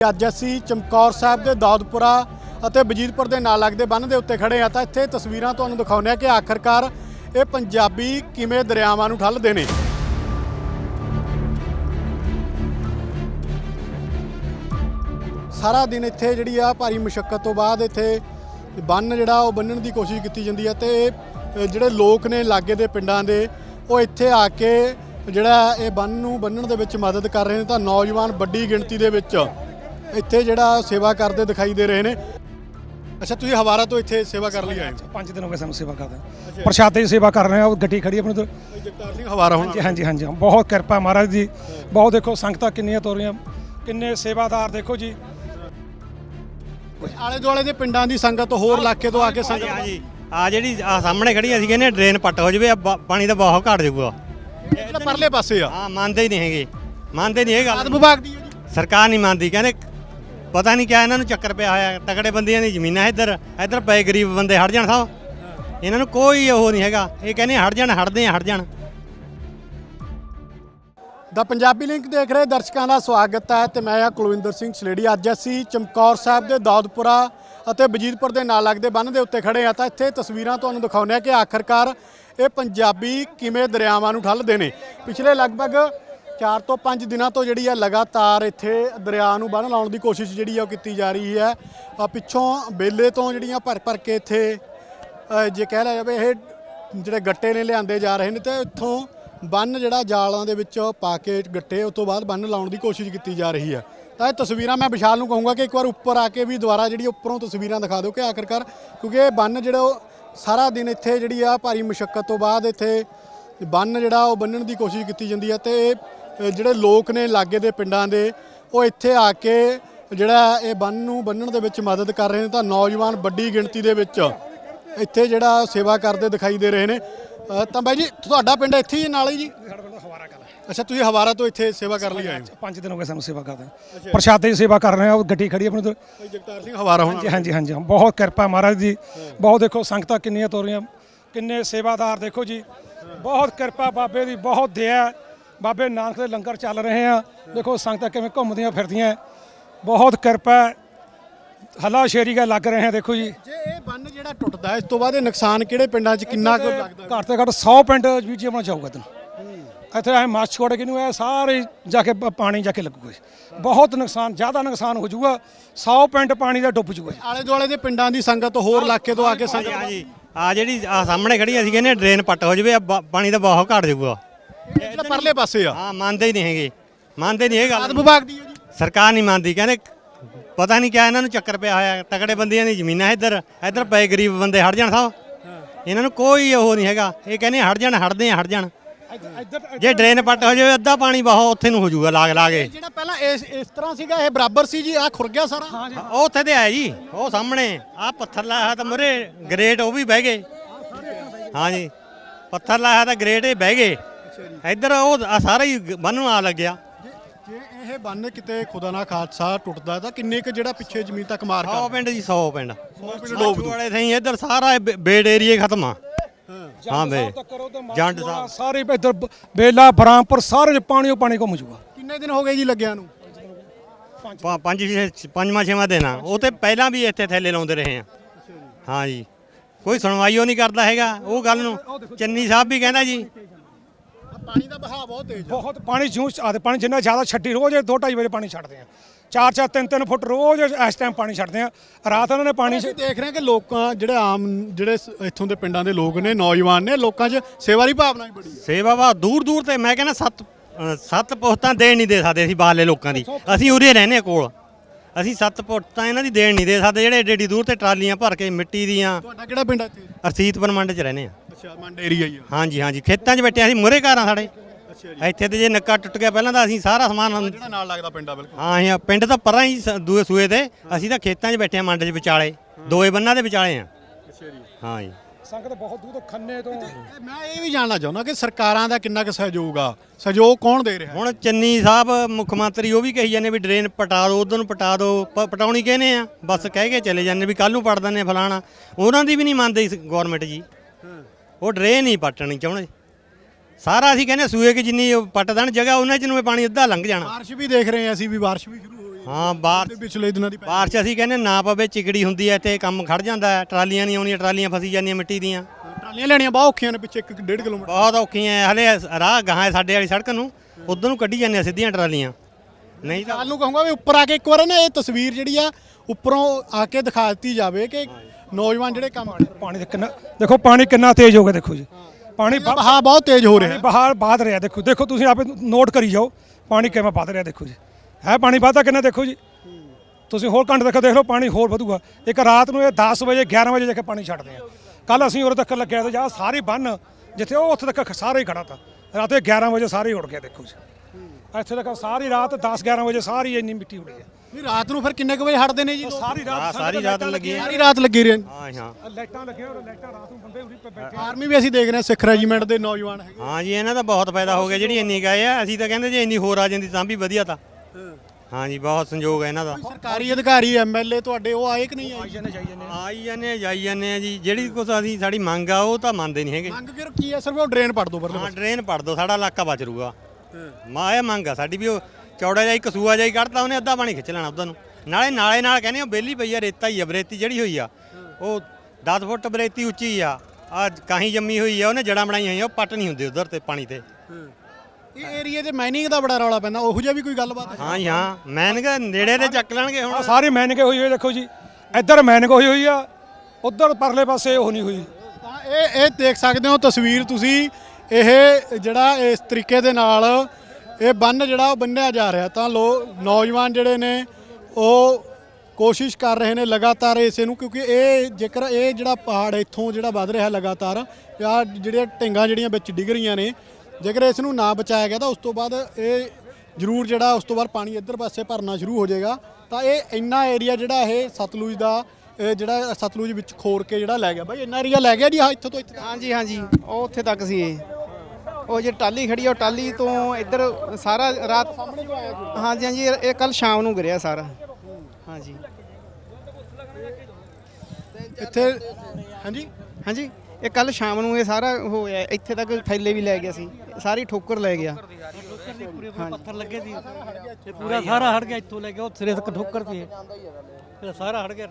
ਅੱਜ ਅਸੀਂ ਚਮਕੌਰ ਸਾਹਿਬ ਦੇ ਦੌਦਪੁਰਾ ਅਤੇ ਵਜੀਦਪੁਰ ਦੇ ਨਾਲ ਲੱਗਦੇ ਬੰਨ ਦੇ ਉੱਤੇ ਖੜੇ ਆ ਤਾਂ ਇੱਥੇ ਤਸਵੀਰਾਂ ਤੁਹਾਨੂੰ ਦਿਖਾਉਂਦੇ ਆ ਕਿ ਆਖਰਕਾਰ ਇਹ ਪੰਜਾਬੀ ਕਿਵੇਂ ਦਰਿਆਵਾਂ ਨੂੰ ਠੱਲਦੇ ਨੇ। ਸਾਰਾ ਦਿਨ ਇੱਥੇ ਜਿਹੜੀ ਆ ਭਾਰੀ ਮੁਸ਼ਕਲ ਤੋਂ ਬਾਅਦ ਇੱਥੇ ਬੰਨ ਜਿਹੜਾ ਉਹ ਬੰਨਣ ਦੀ ਕੋਸ਼ਿਸ਼ ਕੀਤੀ ਜਾਂਦੀ ਹੈ ਤੇ ਜਿਹੜੇ ਲੋਕ ਨੇ ਲਾਗੇ ਦੇ ਪਿੰਡਾਂ ਦੇ, ਉਹ ਇੱਥੇ ਆ ਕੇ ਜਿਹੜਾ ਇਹ ਬੰਨ ਨੂੰ ਬੰਨਣ ਦੇ ਵਿੱਚ ਮਦਦ ਕਰ ਰਹੇ ਨੇ ਤਾਂ ਨੌਜਵਾਨ ਵੱਡੀ ਗਿਣਤੀ ਦੇ ਵਿੱਚ ਇੱਥੇ ਜਿਹੜਾ ਸੇਵਾ ਕਰਦੇ ਦਿਖਾਈ ਦੇ ਰਹੇ ਨੇ। ਅੱਛਾ ਤੁਸੀਂ ਹਵਾਰਾ ਤੋਂ ਇੱਥੇ ਸੇਵਾ ਕਰ ਲਈ ਆਏ ਹੋ? ਪੰਜ ਦਿਨ ਹੋ ਗਏ ਸਾਨੂੰ ਸੇਵਾ ਕਰਦੇ ਪ੍ਰਸ਼ਾਦੇ ਦੀ ਸੇਵਾ ਕਰ ਰਹੇ ਹਾਂ ਉਹ ਗੱਡੀ ਖੜੀ ਆਪਣੇ ਤੋਂ ਜਗਤਾਰ ਸਿੰਘ ਹਵਾਰਾ ਹੁਣ। ਹਾਂਜੀ ਹਾਂਜੀ ਹਾਂਜੀ ਬਹੁਤ ਕਿਰਪਾ ਮਹਾਰਾਜ ਦੀ। ਬਹੁਤ ਦੇਖੋ ਸੰਗਤਾਂ ਕਿੰਨੀਆਂ ਤੋਰੀਆਂ ਕਿੰਨੇ ਸੇਵਾਦਾਰ ਦੇਖੋ ਜੀ। ਆਲੇ ਦੁਆਲੇ ਦੇ ਪਿੰਡਾਂ ਦੀ ਸੰਗਤ ਹੋਰ ਇਲਾਕੇ ਤੋਂ ਆ ਕੇ ਸੰਗਤ ਹਾਂਜੀ ਆ ਜਿਹੜੀ ਆ ਸਾਹਮਣੇ ਖੜੀ ਅਸੀਂ ਕਹਿੰਦੇ ਡਰੇਨ ਪੱਟ ਹੋ ਜਵੇ ਆ ਪਾਣੀ ਦਾ ਬਹੁਤ ਘਟ ਜਾਊਗਾ। ਪਰਲੇ ਪਾਸੇ ਆ। ਹਾਂ ਮੰਨਦੇ ਹੀ ਨਹੀਂ ਹੈਗੇ। ਮੰਨਦੇ ਨਹੀਂ ਇਹ ਗੱਲ। ਵਿਭਾਗ ਦੀ ਹੈ ਜੀ ਸਰਕਾਰ ਨਹੀਂ ਮੰਨਦੀ ਕਹਿੰਦੇ ਪਤਾ ਨਹੀਂ ਕਿਆ ਇਹਨਾਂ ਨੂੰ ਚੱਕਰ ਪਿਆ ਹੋਇਆ, ਤਕੜੇ ਬੰਦਿਆਂ ਦੀ ਜ਼ਮੀਨਾਂ ਇੱਧਰ ਇੱਧਰ ਪਏ ਗਰੀਬ ਬੰਦੇ ਹਟ ਜਾਣ ਸਭ। ਇਹਨਾਂ ਨੂੰ ਕੋਈ ਉਹ ਨਹੀਂ ਹੈਗਾ, ਇਹ ਕਹਿੰਦੇ ਹਟ ਜਾਣ, ਹਟਦੇ ਆ, ਹਟ ਜਾਣ। ਦਾ ਪੰਜਾਬੀ ਲਿੰਕ ਦੇਖ ਰਹੇ ਦਰਸ਼ਕਾਂ ਦਾ ਸਵਾਗਤ ਹੈ ਤੇ ਮੈਂ ਆ ਕੁਲਵਿੰਦਰ ਸਿੰਘ ਸਲੇੜੀ। ਅੱਜ ਅਸੀਂ ਚਮਕੌਰ ਸਾਹਿਬ ਦੇ ਦੌਦਪੁਰਾ ਅਤੇ ਵਜੀਦਪੁਰ ਦੇ ਨਾਲ ਲੱਗਦੇ ਬੰਨ ਦੇ ਉੱਤੇ ਖੜੇ ਆ ਤਾਂ ਇੱਥੇ ਤਸਵੀਰਾਂ ਤੁਹਾਨੂੰ ਦਿਖਾਉਂਦੇ ਆ ਕਿ ਆਖਰਕਾਰ ਇਹ ਪੰਜਾਬੀ ਕਿਵੇਂ ਦਰਿਆਵਾਂ ਨੂੰ ਠੱਲਦੇ ਨੇ। ਪਿਛਲੇ ਲਗਭਗ 4 ਤੋਂ 5 ਦਿਨਾਂ ਤੋਂ ਜਿਹੜੀ ਆ ਲਗਾਤਾਰ ਇੱਥੇ ਦਰਿਆ ਨੂੰ ਬੰਨ ਲਾਉਣ ਦੀ ਕੋਸ਼ਿਸ਼ ਜਿਹੜੀ ਆ ਉਹ ਕੀਤੀ ਜਾ ਰਹੀ ਹੈ। ਪਿੱਛੋਂ ਬੇਲੇ ਤੋਂ ਜਿਹੜੀਆਂ ਭਰ ਭਰ ਕੇ ਇੱਥੇ ਜੇ ਕਹਿ ਲਿਆ ਜਾਵੇ ਇਹ ਜਿਹੜੇ ਗੱਟੇ ਨੇ ਲਿਆਂਦੇ ਜਾ ਰਹੇ ਨੇ ਤੇ ਇੱਥੋਂ ਬੰਨ ਜਿਹੜਾ ਜਾਲਾਂ ਦੇ ਵਿੱਚ ਪਾ ਕੇ ਗੱਟੇ, ਉਸ ਤੋਂ ਬਾਅਦ ਬੰਨ ਲਾਉਣ ਦੀ ਕੋਸ਼ਿਸ਼ ਕੀਤੀ ਜਾ ਰਹੀ ਹੈ। ਤਾਂ ਇਹ ਤਸਵੀਰਾਂ ਮੈਂ ਵਿਸ਼ਾਲ ਨੂੰ ਕਹੂੰਗਾ ਕਿ ਇੱਕ ਵਾਰ ਉੱਪਰ ਆ ਕੇ ਵੀ ਦੁਬਾਰਾ ਜਿਹੜੀ ਉੱਪਰੋਂ ਤਸਵੀਰਾਂ ਦਿਖਾ ਦਿਓ ਕਿ ਆਖਰਕਾਰ, ਕਿਉਂਕਿ ਇਹ ਬੰਨ ਜਿਹੜਾ ਉਹ ਸਾਰਾ ਦਿਨ ਇੱਥੇ ਜਿਹੜੀ ਆ ਭਾਰੀ ਮੁਸ਼ਕਲ ਤੋਂ ਬਾਅਦ ਇੱਥੇ ਬੰਨ ਜਿਹੜਾ ਉਹ ਬੰਨਣ ਦੀ ਕੋਸ਼ਿਸ਼ ਕੀਤੀ ਜਾਂਦੀ ਹੈ ਤੇ ਇਹ ਜਿਹੜੇ ਲੋਕ ਨੇ ਲਾਗੇ ਦੇ ਪਿੰਡਾਂ ਦੇ ਉਹ ਇੱਥੇ ਆ ਕੇ ਜਿਹੜਾ ਇਹ ਬੰਨ ਨੂੰ ਬੰਨਣ ਦੇ ਵਿੱਚ ਮਦਦ ਕਰ ਰਹੇ ਨੇ ਤਾਂ ਨੌਜਵਾਨ ਵੱਡੀ ਗਿਣਤੀ ਦੇ ਵਿੱਚ ਇੱਥੇ ਜਿਹੜਾ ਸੇਵਾ ਕਰਦੇ ਦਿਖਾਈ ਦੇ ਰਹੇ ਨੇ। ਤਾਂ ਬਾਈ ਜੀ ਤੁਹਾਡਾ ਪਿੰਡ ਇੱਥੇ ਹੀ ਨਾਲ ਹੀ ਜੀ? ਸਾਡਾ ਪਿੰਡ ਹਵਾਰਾ ਕਲਾ ਅੱਛਾ ਤੁਸੀਂ ਹਵਾਰਾ ਤੋਂ ਇੱਥੇ ਸੇਵਾ ਕਰ ਲਈ ਆਏ ਹੋ? ਪੰਜ ਦਿਨ ਹੋ ਗਏ ਸਾਨੂੰ ਸੇਵਾ ਕਰਦੇ ਪ੍ਰਸ਼ਾਦੇ ਦੀ ਸੇਵਾ ਕਰ ਰਹੇ ਹਾਂ ਉਹ ਗੱਡੀ ਖੜੀ ਆਪਣੇ ਤੋਂ। ਜਗਤਾਰ ਸਿੰਘ ਹਵਾਰਾ ਹੁਣ ਹਾਂਜੀ ਹਾਂਜੀ ਹਾਂਜੀ ਬਹੁਤ ਕਿਰਪਾ ਮਹਾਰਾਜ ਦੀ। ਬਹੁਤ ਦੇਖੋ ਸੰਗਤਾਂ ਕਿੰਨੀਆਂ ਤੋਰੀਆਂ ਕਿੰਨੇ ਸੇਵਾਦਾਰ ਦੇਖੋ ਜੀ। ਬਹੁਤ ਕਿਰਪਾ ਬਾਬੇ ਦੀ ਬਹੁਤ ਦਇਆ। ਬਾਬੇ ਨਾਨਕ ਦੇ ਲੰਗਰ ਚੱਲ ਰਹੇ ਆ। ਦੇਖੋ ਸੰਗਤਾਂ ਕਿਵੇਂ ਘੁੰਮਦੀਆਂ ਫਿਰਦੀਆਂ। ਬਹੁਤ ਕਿਰਪਾ ਹੈ। ਹੱਲਾ ਸ਼ੇਰੀ ਗਾ ਲੱਗ ਰਹੇ ਆ ਦੇਖੋ ਜੀ। ਜੇ ਇਹ ਬੰਨ ਜਿਹੜਾ ਟੁੱਟਦਾ ਇਸ ਤੋਂ ਬਾਅਦ ਇਹ ਨੁਕਸਾਨ ਕਿਹੜੇ ਪਿੰਡਾਂ 'ਚ ਕਿੰਨਾ ਕੁ ਲੱਗਦਾ ਘੱਟ ਤੋਂ ਘੱਟ 100 ਪਿੰਡ ਵੀ ਜੀ ਆਪਣਾ ਜਾਊਗਾ ਤੈਨੂੰ ਇੱਥੇ ਐ ਮਾਸ ਛੋੜ ਕੇ ਨੂੰ ਇਹ ਸਾਰੇ ਜਾ ਕੇ ਪਾਣੀ ਜਾ ਕੇ ਲੱਗੂਗਾ। ਬਹੁਤ ਨੁਕਸਾਨ ਜ਼ਿਆਦਾ ਨੁਕਸਾਨ ਹੋ ਜਾਊਗਾ। 100 ਪਿੰਡ ਪਾਣੀ ਦਾ ਡੁੱਬ ਜਾਊਗਾ। ਆਲੇ ਦੁਆਲੇ ਦੇ ਪਿੰਡਾਂ ਦੀ ਸੰਗਤ ਹੋਰ ਇਲਾਕੇ ਤੋਂ ਆ ਕੇ ਸੰਗਤ ਆ ਜਿਹੜੀ ਆ ਸਾਹਮਣੇ ਖੜੀ ਅਸੀਂ ਕਹਿੰਦੇ ਡਰੇਨ ਪੱਟ ਹੋ ਜਵੇ ਪਾਣੀ ਦਾ ਬਹੁਤ ਘਟ ਜਾਊਗਾ। ਇਹ ਜਿਹੜਾ ਪਰਲੇ ਪਾਸੇ ਆ। ਹਾਂ ਮੰਨਦੇ ਹੀ ਨਹੀਂ ਹੈਗੇ। ਮੰਨਦੇ ਨਹੀਂ ਇਹ ਗੱਲ ਵਿਭਾਗ ਦੀ ਹੈ ਜੀ। ਸਰਕਾਰ ਨਹੀਂ ਮੰਨਦੀ ਕਹਿੰਦੇ ਪਤਾ ਨਹੀਂ ਕਿਆ ਇਹਨਾਂ ਨੂੰ ਚੱਕਰ ਪਿਆ ਹੋਇਆ। ਤਕੜੇ ਬੰਦਿਆਂ ਦੀ ਜ਼ਮੀਨਾਂ ਇੱਧਰ ਇੱਧਰ ਪਏ ਗਰੀਬ ਬੰਦੇ ਹਟ ਜਾਣ ਸਭ। ਇਹਨਾਂ ਨੂੰ ਕੋਈ ਉਹ ਨਹੀਂ ਹੈਗਾ। ਇਹ ਕਹਿੰਦੇ ਹਟ ਜਾਣ ਹਟਦੇ ਆ ਹਟ ਜਾਣ। ਇੱਧਰ ਜੇ ਡਰੇਨ ਪੱਟ ਹੋ ਜਾਵੇ ਅੱਧਾ ਪਾਣੀ ਬਾਹੋ ਉੱਥੇ ਨੂੰ ਹੋ ਜਾਊਗਾ ਲਾਗ ਲਾਗੇ ਜਿਹੜਾ ਪਹਿਲਾਂ ਇਸ ਇਸ ਤਰ੍ਹਾਂ ਸੀਗਾ ਇਹ ਬਰਾਬਰ ਸੀ ਜੀ ਆ ਖੁਰ ਗਿਆ ਸਾਰਾ? ਉਹ ਉੱਥੇ ਤੇ ਆਇਆ ਜੀ ਉਹ ਸਾਹਮਣੇ। ਆ ਪੱਥਰ ਲਾਇਆ ਤਾਂ ਮੁਰੇ ਗ੍ਰੇਟ ਉਹ ਵੀ ਬਹਿ ਗਏ। ਹਾਂਜੀ ਪੱਥਰ ਲਾਇਆ ਤਾਂ ਗ੍ਰੇਟ ਇਹ ਬਹਿ ਗਏ। ਇੱਧਰ ਉਹ ਸਾਰਾ ਹੀ ਬੰਨ ਨੂੰ ਆ ਲੱਗਿਆ। ਜੇ ਜੇ ਇਹ ਬੰਨ ਕਿਤੇ ਖੁਦਾ ਨਾ ਖਾਦਸਾ ਟੁੱਟਦਾ ਤਾਂ ਕਿੰਨੇ ਕੁ ਜਿਹੜਾ ਪਿੱਛੇ ਜ਼ਮੀਨ ਤੱਕ ਮਾਰ 100 ਕਰ ਪਿੰਡ ਜੀ 100 ਪਿੰਡ। ਪਿੰਡ ਡੋਬ ਵਾਲੇ ਥਈ ਇੱਧਰ ਸਾਰਾ ਇਹ ਬੇ- ਬੇੜ ਏਰੀਏ ਖਤਮ ਆ। ਹਾਂ। ਬੇ ਜੰਡ ਜੰਡ ਸਾਹਿਬ। ਸਾਰੇ ਇੱਧਰ ਬ- ਬੇਲਾ ਬਰਾਮਪੁਰ ਸਾਰੇ 'ਚ ਪਾਣੀ ਘੁੰਮ ਜਾਊਗਾ ਕਿੰਨੇ ਦਿਨ ਹੋ ਗਏ ਜੀ ਲੱਗਿਆ ਨੂੰ? ਪ- ਪੰਜ ਛੇ- ਪੰਜਵਾਂ ਛੇਵਾਂ ਦਿਨ ਆ। ਉਹ ਤੇ ਪਹਿਲਾਂ ਵੀ ਇੱਥੇ ਥੈਲੇ ਲਾਉਂਦੇ ਰਹੇ ਆ। ਹਾਂ ਜੀ। ਕੋਈ ਸੁਣਵਾਈ ਉਹ ਨਹੀਂ ਕਰਦਾ ਹੈਗਾ। ਉਹ ਗੱਲ ਨੂੰ ਚੰਨੀ ਸਾਹਿਬ ਵੀ ਕਹਿੰਦਾ ਜੀ ਪਾਣੀ ਦਾ ਵਹਾਅ ਬਹੁਤ ਤੇਜ਼ ਆ। ਬਹੁਤ ਪਾਣੀ ਜੂਸ ਆਦੇ ਪਾਣੀ ਜਿੰਨਾ ਜ਼ਿਆਦਾ ਛੱਡੀ ਰੋਜ਼ 2:30 ਵਜੇ ਪਾਣੀ ਛੱਡਦੇ ਆ। 4-4 3-3 ਫੁੱਟ ਰੋਜ਼ ਇਸ ਟਾਈਮ ਪਾਣੀ ਛੱਡਦੇ ਆ। ਰਾਤ ਉਹਨਾਂ ਨੇ ਪਾਣੀ ਅਸੀਂ ਦੇਖ ਰਹੇ ਹਾਂ ਕਿ ਲੋਕਾਂ ਜਿਹੜੇ ਆਮ ਜਿਹੜੇ ਸ- ਇੱਥੋਂ ਦੇ ਪਿੰਡਾਂ ਦੇ ਲੋਕ ਨੇ ਨੌਜਵਾਨ ਨੇ ਲੋਕਾਂ 'ਚ ਸੇਵਾ ਦੀ ਭਾਵਨਾ ਵੀ ਬੜੀ ਹੈ ਸੇਵਾ ਵਾ ਦੂਰ ਦੂਰ ਤੇ ਮੈਂ ਕਹਿੰਦਾ ਸੱਤ ਅ, ਸੱਤ ਪੁਸਤਾਂ ਦੇਣ ਨਹੀਂ ਦੇ ਸਕਦੇ ਅਸੀਂ ਬਾਹਰਲੇ ਲੋਕਾਂ ਦੀ। ਅਸੀਂ ਉਰੇ ਰਹਿੰਦੇ ਹਾਂ ਕੋਲ। ਅਸੀਂ ਸੱਤ ਪੁਸਤਾਂ ਇਹਨਾਂ ਦੀ ਦੇਣ ਨਹੀਂ ਦੇ ਸਕਦੇ ਜਿਹੜੇ ਏਡੀ ਏਡੀ ਦੂਰ ਤੇ ਟਰਾਲੀਆਂ ਭਰ ਕੇ ਮਿੱਟੀ ਦੀਆਂ ਤੁਹਾਡਾ ਕਿਹੜਾ ਪਿੰਡ ਹੈ ਇੱਥੇ? ਅਰਸੀਤਪੁਰ ਮੰਡ 'ਚ ਰਹਿੰਦੇ ਆ ਅੱਛਾ ਮੰਡ ਏਰੀਆ ਹੀ ਆ। ਹਾਂਜੀ ਹਾਂਜੀ। ਖੇਤਾਂ 'ਚ ਬੈਠੇ ਅਸੀਂ ਮੁਰੇ ਘਰ ਆ ਸਾਡੇ। ਅੱਛਾ ਜੀ। ਇੱਥੇ ਤੇ ਜੇ ਨੱਕਾ ਟੁੱਟ ਗਿਆ ਪਹਿਲਾਂ ਤਾਂ ਅਸੀਂ ਸਾਰਾ ਸਮਾਨ ਜਿਹੜਾ ਨਾਲ ਲੱਗਦਾ ਪਿੰਡ ਆ ਬਿਲਕੁਲ। ਹਾਂ ਅਸੀਂ ਪਿੰਡ ਤਾਂ ਪਰਾਂ ਹੀ ਸ- ਦੂਏ ਸੂਏ ਤੇ। ਅਸੀਂ ਤਾਂ ਖੇਤਾਂ 'ਚ ਬੈਠੇ ਆ ਮੰਡ 'ਚ ਵਿਚਾਲੇ। ਦੋਏ ਬੰਨਾਂ ਦੇ ਵਿਚਾਲੇ ਆ। ਅੱਛਾ ਜੀ। ਹਾਂ ਜੀ। ਸੰਗਤ ਬਹੁਤ ਦੂਰ ਤੋਂ ਖੰਨੇ ਤੋਂ ਮੈਂ ਇਹ ਵੀ ਜਾਣਨਾ ਚਾਹੁੰਦਾ ਕਿ ਸਰਕਾਰਾਂ ਦਾ ਕਿੰਨਾ ਕੁ ਸਹਿਯੋਗ ਆ। ਸਹਿਯੋਗ ਕੌਣ ਦੇ ਰਿਹਾ? ਹੁਣ ਚੰਨੀ ਸਾਹਿਬ ਮੁੱਖ ਮੰਤਰੀ ਉਹ ਵੀ ਕਹੀ ਜਾਂਦੇ ਵੀ ਡਰੇਨ ਪਟਾ ਦਿਓ ਉਧਰ ਨੂੰ ਪਟਾ ਦਿਓ ਪ- ਪਟਾਉਣੀ ਕਹਿੰਦੇ ਆ? ਬਸ ਕਹਿ ਕੇ ਚਲੇ ਜਾਂਦੇ ਵੀ ਕੱਲ ਨੂੰ ਪਟ ਦਿੰਦੇ ਆ ਫਲਾਣਾ। ਉਹਨਾਂ ਦੀ ਵੀ ਨਹੀਂ ਮੰਨਦੇ ਗਵਰਨਮੈਂਟ ਜੀ। ਉਹ ਡਰੇਨ ਹੀ ਪਟਣੀ ਚਾਹੁੰਦੇ ਸਾਰਾ ਅਸੀਂ ਕਹਿੰਦੇ ਸੂਏ ਕਿ ਜਿੰਨੀ ਪੱਟ ਦੇਣ ਜਗ੍ਹਾ ਉਹਨਾਂ ਚ ਨੂੰ ਇਹ ਪਾਣੀ ਅੱਧਾ ਲੰਘ ਜਾਣਾ। ਬਾਰਿਸ਼ ਵੀ ਦੇਖ ਰਹੇ ਹਾਂ ਅਸੀਂ ਵੀ ਬਾਰਿਸ਼ ਵੀ ਸ਼ੁਰੂ ਹੋ। ਗਈ ਹਾਂ ਬਾਹਰ ਤੇ ਪਿਛਲੇ ਦਿਨਾਂ ਦੀ ਬਾਰਿਸ਼ ਅਸੀਂ ਕਹਿੰਦੇ ਨਾ ਪਵੇ ਚਿਕੜੀ ਹੁੰਦੀ ਹੈ ਇੱਥੇ ਕੰਮ ਖੜ ਜਾਂਦਾ ਹੈ। ਟਰਾਲੀਆਂ ਨਹੀਂ ਆਉਣੀਆਂ ਟਰਾਲੀਆਂ ਫਸੀ ਜਾਂਦੀਆਂ ਮਿੱਟੀ ਦੀਆਂ। ਟਰਾਲੀਆਂ ਲੈਣੀਆਂ ਬਹੁਤ ਔਖੀਆਂ ਨੇ ਪਿੱਛੇ 1.5 ਕਿਲੋਮੀਟਰ। ਬਹੁਤ ਔਖੀਆਂ ਹਲੇ ਰਾਹ ਗਾਹਾਂ ਸਾਡੇ ਵਾਲੀ ਸੜਕ ਨੂੰ ਉਧਰ ਨੂੰ ਕੱਢੀ ਜਾਂਦੇ ਆ ਸਿੱਧੀਆਂ ਟਰਾਲੀਆਂ। ਨਹੀਂ ਤਾਂ ਨੂੰ ਕਹੂੰਗਾ ਵੀ ਉੱਪਰ ਆ ਕੇ ਇੱਕ ਵਾਰ ਨਾ ਇਹ ਤਸਵੀਰ ਜਿਹੜੀ ਆ ਉੱਪਰੋਂ ਆ ਕੇ ਦਿਖਾ ਦਿੱਤੀ ਜਾਵੇ ਕਿ ਨੌਜਵਾਨ ਜਿਹੜੇ ਕੰਮ ਪਾਣੀ ਦੇ ਕਿੰਨਾ ਦੇਖੋ ਪਾਣੀ ਕਿੰਨਾ ਤੇਜ਼ ਹੋ ਗਿਆ ਦੇਖੋ ਜੀ। ਪਾਣੀ ਬਹਾ ਬਹੁਤ ਤੇਜ਼ ਹੋ ਰਿਹਾ। ਬਾਹਰ ਬਾਦ ਰਿਹਾ ਦੇਖੋ। ਦੇਖੋ ਤੁਸੀਂ ਆਪੇ ਨੋਟ ਕਰੀ ਜਾਓ ਪਾਣੀ ਕਿਵੇਂ ਵੱਧ ਰਿਹਾ ਦੇਖੋ ਜੀ। ਹੈ ਪਾਣੀ ਵੱਧਦਾ ਕਿੰਨਾ ਦੇਖੋ ਜੀ? ਤੁਸੀਂ ਹੋਰ ਘੰਟੇ ਤੱਕ ਦੇਖ ਲਓ ਪਾਣੀ ਹੋਰ ਵਧੂਗਾ। ਇੱਕ ਰਾਤ ਨੂੰ ਇਹ 10 ਵਜੇ 11 ਵਜੇ ਜਾ ਕੇ ਪਾਣੀ ਛੱਡਦੇ ਆ। ਕੱਲ ਅਸੀਂ ਉਰੇ ਤੱਕ ਲੱਗਿਆ ਤੇ ਜਾ ਸਾਰੀ ਬੰਨ ਜਿੱਥੇ ਉਹ ਉੱਥੇ ਤੱਕ ਸਾਰੇ ਹੀ ਖੜਾ ਤਾ। ਰਾਤੇ 11 ਵਜੇ ਸਾਰੇ ਉੱਡ ਗਿਆ ਦੇਖੋ ਜੀ। ਇੱਥੇ ਤੱਕ ਸਾਰੀ ਰਾਤ 10 11 ਵਜੇ ਸਾਰੀ ਇੰਨੀ ਮਿੱਟੀ ਉੱਡੀ ਹੈ ਨਹੀਂ ਰਾਤ ਨੂੰ ਫਿਰ ਕਿੰਨੇ ਕੁ ਵਜੇ ਹਟਦੇ ਨੇ ਜੀ ਲੋਕ? ਸਾਰੀ ਰਾਤ ਸਾਰੀ ਰਾਤ ਲੱਗੀ ਹੈ। ਸਾਰੀ ਰਾਤ ਲੱਗੀ ਰਹੇ ਹਾਂ। ਹਾਂ ਲਾਈਟਾਂ ਲੱਗੀਆਂ ਔਰ ਲਾਈਟਾਂ ਰਾਤ ਨੂੰ ਬੰਦੇ ਉਰੀ ਪੇ ਬੈਠੇ ਆਰਮੀ ਵੀ ਅਸੀਂ ਦੇਖ ਰਹੇ ਹਾਂ ਸਿੱਖ ਰੈਜੀਮੈਂਟ ਦੇ ਨੌਜਵਾਨ ਹੈਗੇ। ਹਾਂ ਜੀ ਇਹਨਾਂ ਦਾ ਬਹੁਤ ਫਾਇਦਾ ਹੋ ਗਿਆ ਜਿਹੜੀ ਇੰਨੀ ਗਏ ਆ। ਅਸੀਂ ਤਾਂ ਕਹਿੰਦੇ ਜੇ ਇੰਨੀ ਹੋਰ ਆ ਜਾਂਦੀ ਤਾਂ ਵੀ ਵਧੀਆ ਤਾਂ। ਹਾਂ। ਜੀ ਬਹੁਤ ਸੰਯੋਗ ਹੈ ਇਹਨਾਂ ਦਾ। ਸਰਕਾਰੀ ਅਧਿਕਾਰੀ ਐਮਐਲਏ ਤੁਹਾਡੇ ਉਹ ਆਏ ਕਿ ਨਹੀਂ ਆਏ? ਆਈ ਜਾਂਦੇ ਆ, ਜਾਈ ਜਾਂਦੇ ਆ ਜੀ। ਜਿਹੜੀ ਕੁਛ ਅਸੀਂ ਸਾਡੀ ਮੰਗ ਆ ਉਹ ਤਾਂ ਮੰਨਦੇ ਨਹੀਂ ਹੈਗੇ। ਮੰਗ ਫਿਰ ਕੀ ਹੈ ਸਿਰਫ ਉਹ ਡਰੇਨ ਪੜ ਦੋ ਹਾਂ ਡਰੇਨ ਪੜ ਦੋ ਸਾਡਾ ਇਲਾਕਾ ਬਚ ਰੂਗਾ। ਮਾ ਇਹ ਮੰਗ ਆ ਸਾਡੀ ਵੀ ਉਹ ਚੌੜਾ ਜਿਹਾ ਇੱਕ ਸੂਆ ਜਾਈ ਕੱਢਤਾ ਉਹਨੇ ਅੱਧਾ ਪਾਣੀ ਖਿੱਚ ਲੈਣਾ ਉਧਰ ਨੂੰ। ਨਾਲੇ ਨਾਲੇ ਨਾਲ ਕਹਿੰਦੇ ਉਹ ਬੇਲੀ ਪਈ ਆ ਰੇਤਾ ਹੀ ਆ ਬਰੇਤੀ ਜਿਹੜੀ ਹੋਈ ਆ ਉਹ 10 ਫੁੱਟ ਬਰੇਤੀ ਉੱਚੀ ਆ ਆ ਕਾਹੀਂ ਜੰਮੀ ਹੋਈ ਆ ਉਹਨੇ ਜੜਾਂ ਬਣਾਈਆਂ ਹੋਈਆਂ ਉਹ ਪੱਟ ਨਹੀਂ ਹੁੰਦੇ ਉਧਰ ਤੇ ਪਾਣੀ ਤੇ। ਇਹ ਏਰੀਆ 'ਚ ਮਾਈਨਿੰਗ ਦਾ ਬੜਾ ਰੌਲਾ ਪੈਂਦਾ ਉਹੋ ਜਿਹਾ ਵੀ ਕੋਈ ਗੱਲਬਾਤ ਹੈ? ਹਾਂ ਜੀ ਹਾਂ ਮੈਂ ਕਿਹਾ ਨੇੜੇ ਤੇ ਚੱਕ ਲੈਣਗੇ ਹੁਣ। ਸਾਰੀ ਮੈਨਿਕ ਹੋਈ ਹੋਈ ਦੇਖੋ ਜੀ। ਇੱਧਰ ਮੈਨਿਕ ਹੋਈ ਹੋਈ ਆ ਉਧਰ ਪਰਲੇ ਪਾਸੇ ਉਹ ਨਹੀਂ ਹੋਈ। ਤਾਂ ਇਹ ਇਹ ਦੇਖ ਸਕਦੇ ਹੋ ਤਸਵੀਰ ਤੁਸੀਂ ਇਹ ਜਿਹੜਾ ਇਸ ਤਰੀਕੇ ਦੇ ਨਾਲ ਇਹ ਬੰਨ ਜਿਹੜਾ ਉਹ ਬੰਨਿਆ ਜਾ ਰਿਹਾ, ਤਾਂ ਲੋ, ਨੌਜਵਾਨ ਜਿਹੜੇ ਨੇ, ਉਹ ਕੋਸ਼ਿਸ਼ ਕਰ ਰਹੇ ਨੇ ਲਗਾਤਾਰ ਇਸੇ ਨੂੰ, ਕਿਉਂਕਿ ਇਹ ਜੇਕਰ ਇਹ ਜਿਹੜਾ ਪਹਾੜ ਇੱਥੋਂ ਜਿਹੜਾ ਵੱਧ ਰਿਹਾ ਲਗਾਤਾਰ ਆ ਜਿਹੜੀਆਂ ਢਿੰਗਾਂ ਜਿਹੜੀਆਂ ਵਿੱਚ ਡਿੱਗ ਰਹੀਆਂ ਨੇ, ਜੇਕਰ ਇਸ ਨੂੰ ਨਾ ਬਚਾਇਆ ਗਿਆ, ਤਾਂ ਉਸ ਤੋਂ ਬਾਅਦ ਇਹ ਜ਼ਰੂਰ ਜਿਹੜਾ ਉਸ ਤੋਂ ਬਾਅਦ ਪਾਣੀ ਇੱਧਰ ਪਾਸੇ ਭਰਨਾ ਸ਼ੁਰੂ ਹੋ ਜਾਏਗਾ। ਤਾਂ ਇਹ ਇੰਨਾ ਏਰੀਆ ਜਿਹੜਾ ਇਹ ਸਤਲੁਜ ਦਾ, ਇਹ ਜਿਹੜਾ ਸਤਲੁਜ ਵਿੱਚ ਖੋਰ ਕੇ ਜਿਹੜਾ ਲੈ ਗਿਆ। ਬਾਈ, ਇੰਨਾ ਏਰੀਆ ਲੈ ਗਿਆ ਜੀ? ਹਾਂ, ਇੱਥੋਂ ਤੋਂ ਇੱਥੇ ਹਾਂਜੀ ਹਾਂਜੀ। ਉਹ ਉੱਥੇ ਤੱਕ ਸੀ ਇਹ। ਉਹ ਜਿਹੜੀ ਟਾਲੀ ਖੜੀ ਆ ਉਹ ਟਾਲੀ ਤੋਂ ਇੱਧਰ ਸਾਰਾ ਰਾਤ ਹਾਂਜੀ ਹਾਂਜੀ ਇਹ- ਇਹ ਕੱਲ ਸ਼ਾਮ ਨੂੰ ਗਿਰਿਆ ਸਾਰਾ। ਹਾਂਜੀ। ਇੱਥੇ ਹਾਂਜੀ? ਹਾਂਜੀ ਇਹ ਕੱਲ ਸ਼ਾਮ ਨੂੰ ਇਹ ਸਾਰਾ ਹੋਇਆ ਇੱਥੇ ਤੱਕ ਥੈਲੇ ਵੀ ਲੈ ਗਿਆ ਸੀ। ਸਾਰੀ ਠੋਕਰ ਲੈ ਗਿਆ। ਪੱਥਰ ਲੱਗੇ ਸੀ। ਤੇ ਪੂਰਾ ਸਾਰਾ ਹਟ ਗਿਆ ਇੱਥੋਂ ਲੈ ਕੇ ਉਹ ਸਿਰੇ ਤੱਕ ਠੋਕਰ ਸੀ। ਸਾਰਾ ਹਟ ਗਿਆ।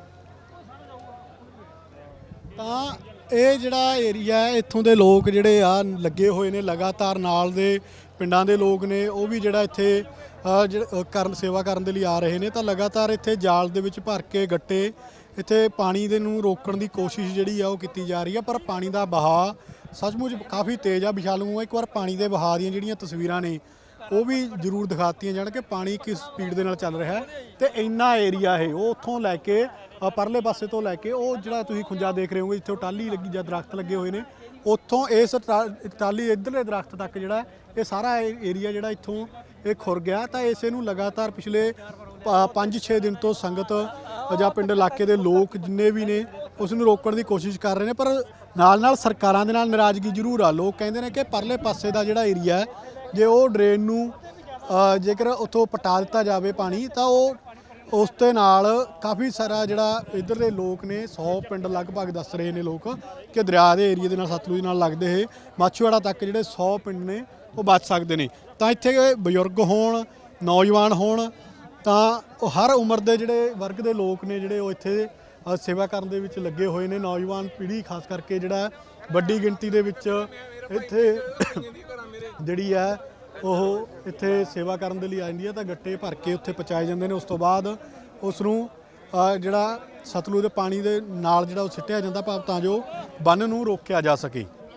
ਤਾਂ ਇਹ ਜਿਹੜਾ ਏਰੀਆ ਹੈ ਇੱਥੋਂ ਦੇ ਲੋਕ ਜਿਹੜੇ ਆ ਲੱਗੇ ਹੋਏ ਨੇ ਲਗਾਤਾਰ ਨਾਲ ਦੇ ਪਿੰਡਾਂ ਦੇ ਲੋਕ ਨੇ ਉਹ ਵੀ ਜਿਹੜਾ ਇੱਥੇ ਅ, ਕਰਨ ਸੇਵਾ ਕਰਨ ਦੇ ਲਈ ਆ ਰਹੇ ਨੇ। ਤਾਂ ਲਗਾਤਾਰ ਇੱਥੇ ਜਾਲ ਦੇ ਵਿੱਚ ਭਰ ਕੇ ਗੱਟੇ ਇੱਥੇ ਪਾਣੀ ਦੇ ਨੂੰ ਰੋਕਣ ਦੀ ਕੋਸ਼ਿਸ਼ ਜਿਹੜੀ ਆ ਉਹ ਕੀਤੀ ਜਾ ਰਹੀ ਆ। ਪਰ ਪਾਣੀ ਦਾ ਬਹਾਅ ਸੱਚਮੁੱਚ ਕਾਫੀ ਤੇਜ਼ ਆ ਵਿਸ਼ਾਲੂ। ਨੂੰ ਇੱਕ ਵਾਰ ਪਾਣੀ ਦੇ ਬਹਾਅ ਦੀਆਂ ਜਿਹੜੀਆਂ ਤਸਵੀਰਾਂ ਨੇ ਉਹ ਵੀ ਜ਼ਰੂਰ ਦਿਖਾਤੀਆਂ ਜਾਣ ਕਿ ਪਾਣੀ ਕਿਸ ਸਪੀਡ ਦੇ ਨਾਲ ਚੱਲ ਰਿਹਾ ਹੈ ਤੇ ਇੰਨਾ ਏਰੀਆ ਹੈ ਉਹ ਉੱਥੋਂ ਲੈ ਕੇ ਅ, ਪਰਲੇ ਪਾਸੇ ਤੋਂ ਲੈ ਕੇ ਉਹ ਜਿਹੜਾ ਤੁਸੀਂ ਖੁੰਜਾ ਦੇਖ ਰਹੇ ਹੋਗੇ ਜਿੱਥੇ ਉਹ ਟਾਲੀ ਲੱਗੀ ਜਾਂ ਦਰਖਤ ਲੱਗੇ ਹੋਏ ਨੇ ਉੱਥੋਂ ਇਸ ਟਰਾ- ਟਾਲੀ ਇੱਧਰਲੇ ਦਰਖਤ ਤੱਕ ਜਿਹੜਾ ਇਹ ਸਾਰਾ ਏਰੀਆ ਜਿਹੜਾ ਇੱਥੋਂ ਇਹ ਖੁਰ ਗਿਆ। ਤਾਂ ਇਸੇ ਨੂੰ ਲਗਾਤਾਰ ਪਿਛਲੇ 5-6 ਦਿਨ ਤੋਂ ਸੰਗਤ ਜਾਂ ਪਿੰਡ ਇਲਾਕੇ ਦੇ ਲੋਕ ਜਿੰਨੇ ਵੀ ਨੇ ਉਸ ਨੂੰ ਰੋਕਣ ਦੀ ਕੋਸ਼ਿਸ਼ ਕਰ ਰਹੇ ਨੇ ਪਰ ਨਾਲ ਨਾਲ ਸਰਕਾਰਾਂ ਦੇ ਨਾਲ ਨਾਰਾਜ਼ਗੀ ਜ਼ਰੂਰ ਆ। ਲੋਕ ਕਹਿੰਦੇ ਨੇ ਕਿ ਪਰਲੇ ਪਾਸੇ ਦਾ ਜਿਹੜਾ ਏਰੀਆ ਹੈ ਜੇ ਉਹ ਡਰੇਨ ਨੂੰ ਜੇਕਰ ਉੱਥੋਂ ਪਟਾ ਦਿੱਤਾ ਜਾਵੇ ਪਾਣੀ, ਤਾਂ ਉਹ ਉਸ ਦੇ ਨਾਲ ਕਾਫੀ ਸਾਰਾ ਜਿਹੜਾ ਇੱਧਰ ਦੇ ਲੋਕ ਨੇ 100 ਪਿੰਡ ਲਗਭਗ ਦੱਸ ਰਹੇ ਨੇ ਲੋਕ ਕਿ ਦਰਿਆ ਦੇ ਏਰੀਆ ਦੇ ਨਾਲ, ਸਤਲੁਜ ਨਾਲ ਲੱਗਦੇ ਇਹ। ਮਾਛੀਵਾੜਾ ਤੱਕ ਜਿਹੜੇ 100 ਪਿੰਡ ਨੇ, ਉਹ ਬਚ ਸਕਦੇ ਨੇ। ਤਾਂ ਇੱਥੇ ਬਜ਼ੁਰਗ ਹੋਣ, ਨੌਜਵਾਨ ਹੋਣ, ਤਾਂ ਉਹ ਹਰ ਉਮਰ ਦੇ ਜਿਹੜੇ ਵਰਗ ਦੇ ਲੋਕ ਨੇ, ਜਿਹੜੇ ਉਹ ਇੱਥੇ ਸੇਵਾ ਕਰਨ ਦੇ ਵਿੱਚ ਲੱਗੇ ਹੋਏ ਨੇ ਨੌਜਵਾਨ ਪੀੜ੍ਹੀ, ਖਾਸ ਕਰਕੇ ਜਿਹੜਾ ਵੱਡੀ ਗਿਣਤੀ ਦੇ ਵਿੱਚ ਇੱਥੇ ਜਿਹੜੀ ਹੈ, ਉਹ ਇੱਥੇ ਸੇਵਾ ਕਰਨ ਦੇ ਲਈ ਆ ਜਾਂਦੀ ਹੈ ਤਾਂ ਗੱਟੇ ਭਰ ਕੇ ਉੱਥੇ ਪਹੁੰਚਾਏ ਜਾਂਦੇ ਨੇ। ਉਸ ਤੋਂ ਬਾਅਦ ਉਸ ਨੂੰ ਜਿਹੜਾ ਸਤਲੁਜ ਦੇ ਪਾਣੀ ਦੇ ਨਾਲ ਜਿਹੜਾ ਉਹ ਸਿੱਟਿਆ ਜਾਂਦਾ ਭਾਵ ਤਾਂ ਜੋ ਬੰਨ ਨੂੰ ਰੋਕਿਆ ਜਾ ਸਕੇ।